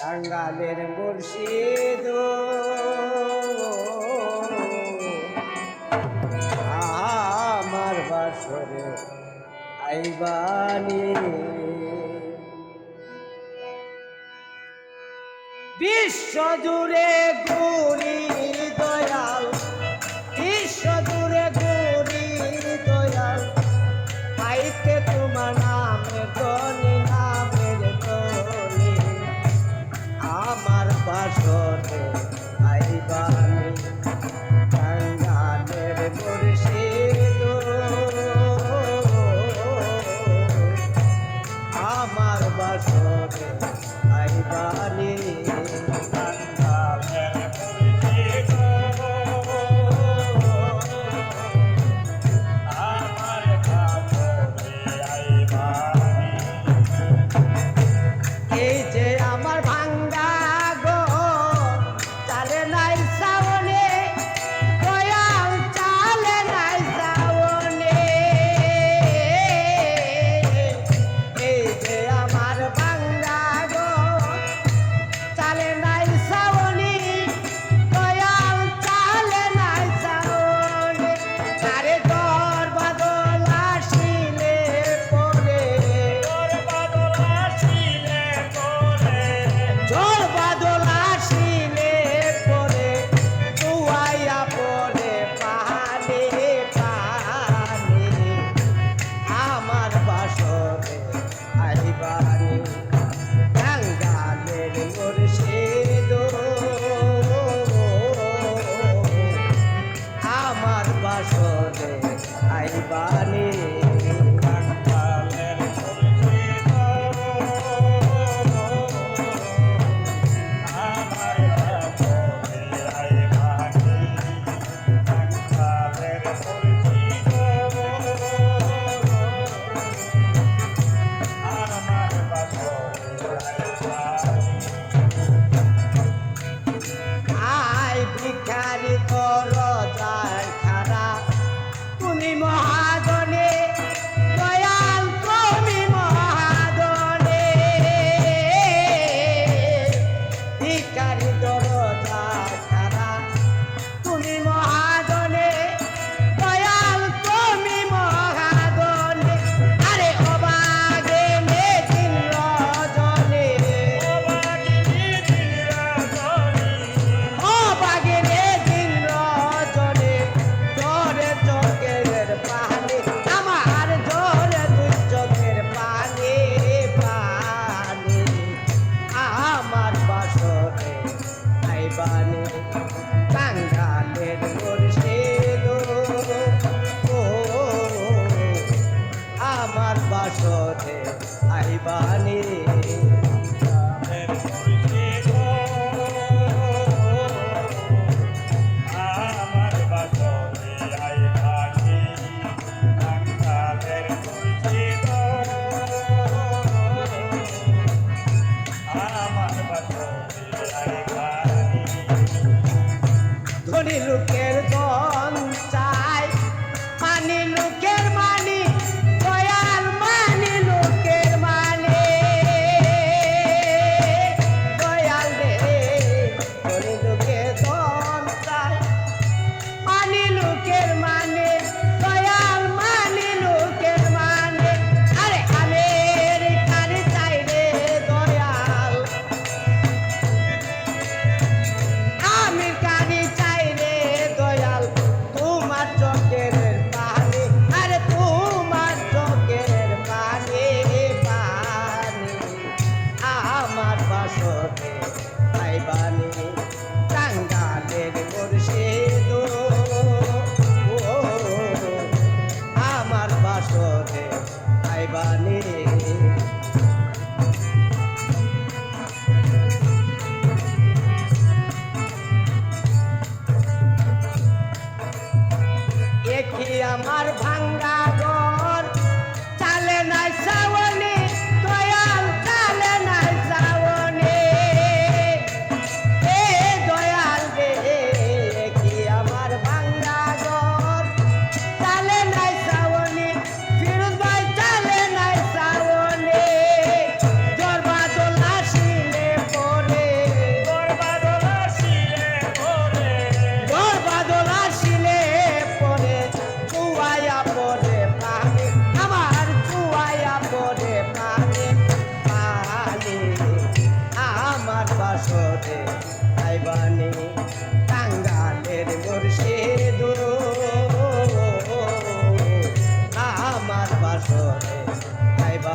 টাঙ্গালের মুর্শিদ। আমার বাসরে আইবানি। বিশ্বজুড়ে গো দরজা ধনী লোকে বাণী